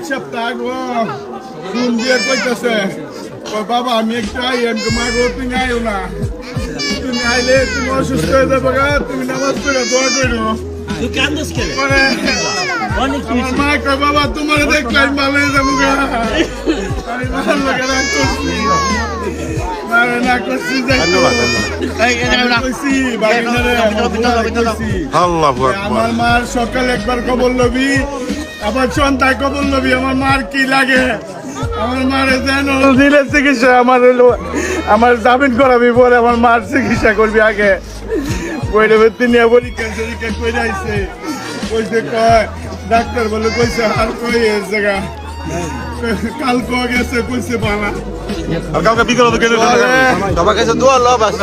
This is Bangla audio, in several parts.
এক সপ্তাহ আগে ফোন দিয়ে কইতেছে বাবা আমি একটু তোমার তুমি আইও না তুমি আইলে তুমি অসুস্থ হয়ে যাবে গা, তুমি নামাজ পড়ে দোয়া করো আমার মা কয় বাবা তোমার দেখলে আমি ভালো হয়ে যাব গা আমি ভালো লাগে না করছি মারে আমার সকালে একবার কবর লবি আবার সন্ধ্যায় কবর লবি আমার মার কি লাগে? আমার মারে যেন দিলে চিকিৎসা আমার হলো আমার জামিন করাবি পরে আমার মার চিকিৎসা করবি আগে। কইলে নিয়ে পরীক্ষা সরীক্ষা কই আইছে। কইছে কয় ডাক্তার বলে কইছে আর কই এই জায়গা? কাল কো গেছে কইছে বানা আর কালকে বিকেল হবে কেন সবার কাছে দোয়া লো বাস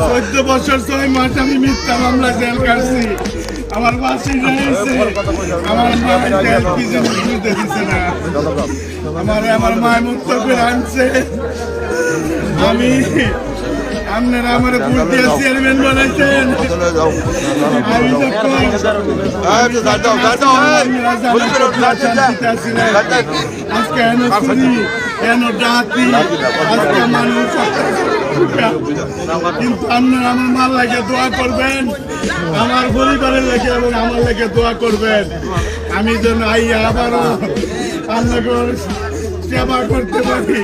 চোদ্দ বছর ছয় মাস আমি মিথ্যা মামলা কাটছি আমার বাসি রয়েছে আমার মা জেল কি বুঝতে দিছে না আমার আমার মায় আমি আপনারা আমার ভুল চেয়ারম্যান বানাইছেন। আজকে কিন্তু আপনারা আমার মাল লাগে দোয়া করবেন আমার পরিবারের লেগে এবং আমার লেগে দোয়া করবেন আমি যেন আইয়া আবারও আপনাদের সেবা করতে পারি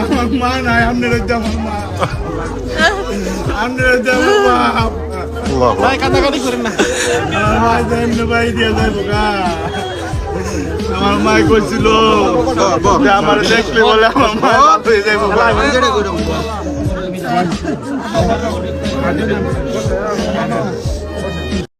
আমার মা। নাই আপনারা মা মা আল্লাহ আমার মা যেমন ভাই দিয়ে যাব গা আমার মা কইছিল যে আমার দেখলে বলে আমার মা ভালো হয়ে যাব গা।